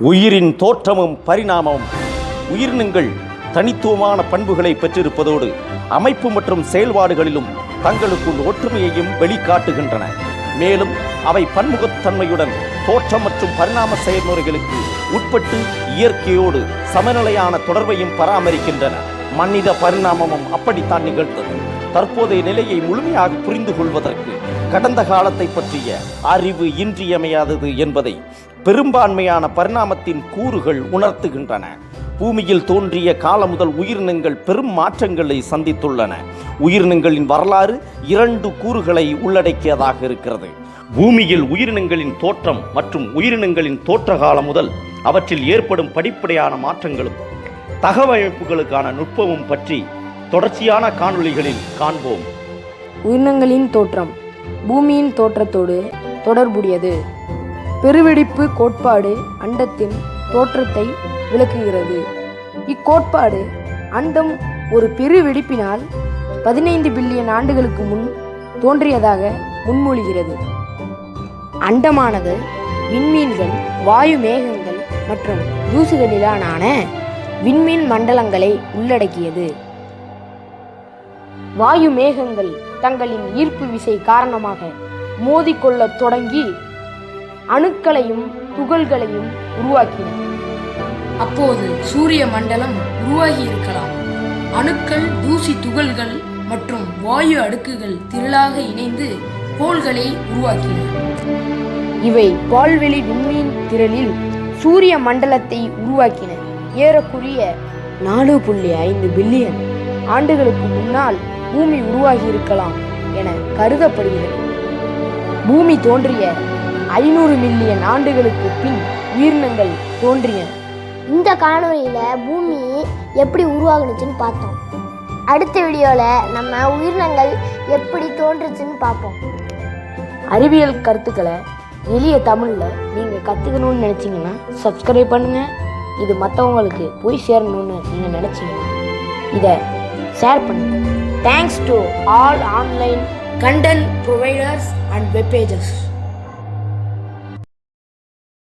உயிரின் தோற்றமும் பரிணாமமும். உயிரினங்கள் தனித்துவமான பண்புகளை பெற்றிருப்பதோடு அமைப்பு மற்றும் செயல்பாடுகளிலும் தங்களுக்குள் ஒற்றுமையையும் வெளிக்காட்டுகின்றன. மேலும் அவை பன்முகத்தன்மையுடன் தோற்றம் மற்றும் பரிணாம செயல்முறைகளுக்கு உட்பட்டு இயற்கையோடு சமநிலையான தொடர்பையும் பராமரிக்கின்றன. மனித பரிணாமமும் அப்படித்தான் நிகழ்ந்தது. தற்போதைய நிலையை முழுமையாக புரிந்து கொள்வதற்கு கடந்த காலத்தை பற்றிய அறிவு இன்றியமையாதது என்பதை பெரும்பான்மையான பரிணாமத்தின் கூறுகள் உணர்த்துகின்றன. பூமியில் தோன்றிய காலம் முதல் உயிரினங்கள் பெரும் மாற்றங்களை சந்தித்துள்ளன. உயிரினங்களின் வரலாறு இரண்டு கூறுகளை உள்ளடக்கியதாக இருக்கிறது. பூமியில் உயிரினங்களின் தோற்றம் மற்றும் உயிரினங்களின் தோற்ற காலம் முதல் அவற்றில் ஏற்படும் படிப்படையான மாற்றங்களும் தகவமைப்புகளுக்கான நுட்பமும் பற்றி தொடர்ச்சியான காணொளிகளில் காண்போம். உயிரினங்களின் தோற்றம் பூமியின் தோற்றத்தோடு தொடர்புடையது. பெருவெடிப்பு கோட்பாடு அண்டத்தின் தோற்றத்தை விளக்குகிறது. இக்கோட்பாடு அண்டம் ஒரு பெருவெடிப்பினால் பதினைந்து பில்லியன் ஆண்டுகளுக்கு முன் தோன்றியதாக முன்மொழிகிறது. அண்டமானது விண்மீன்கள் வாயு மேகங்கள் மற்றும் தூசுகளிலான விண்மீன் மண்டலங்களை உள்ளடக்கியது. வாயு மேகங்கள் தங்களின் ஈர்ப்பு விசை காரணமாக மோதிக்கொள்ளத் தொடங்கி அணுக்களையும் துகள்களையும் உருவாக்கின. அப்போது சூரிய மண்டலம் உருவாகி இருக்கலாம் அணுக்கள் தூசி துகள்கள் மற்றும் வாயு அடுக்குகள் திரளாக இணைந்து கோள்களை உருவாக்கின. இவை பால்வெளி விண்மீன் திரளில் சூரிய மண்டலத்தை உருவாக்கின. ஏறக்குறைய நாலு புள்ளி ஐந்து பில்லியன் ஆண்டுகளுக்கு முன்னால் பூமி உருவாகி இருக்கலாம் என கருதப்படுகிறது. பூமி தோன்றிய ஐநூறு மில்லியன் ஆண்டுகளுக்கு பின் உயிரினங்கள் தோன்றின. இந்த காணொளியில் பூமி எப்படி உருவாகுனுச்சுன்னு பார்த்தோம். அடுத்த வீடியோவில் நம்ம உயிரினங்கள் எப்படி தோன்றுச்சுன்னு பார்ப்போம். அறிவியல் கருத்துக்களை எளிய தமிழில் நீங்கள் கற்றுக்கணும்னு நினச்சிங்கன்னா சப்ஸ்கிரைப் பண்ணுங்கள் இது மற்றவங்களுக்கு போய் சேரணும்னு நீங்கள் நினச்சிங்கன்னா இதை ஷேர் பண்ணுங்கள் thanks to all online content providers and web pages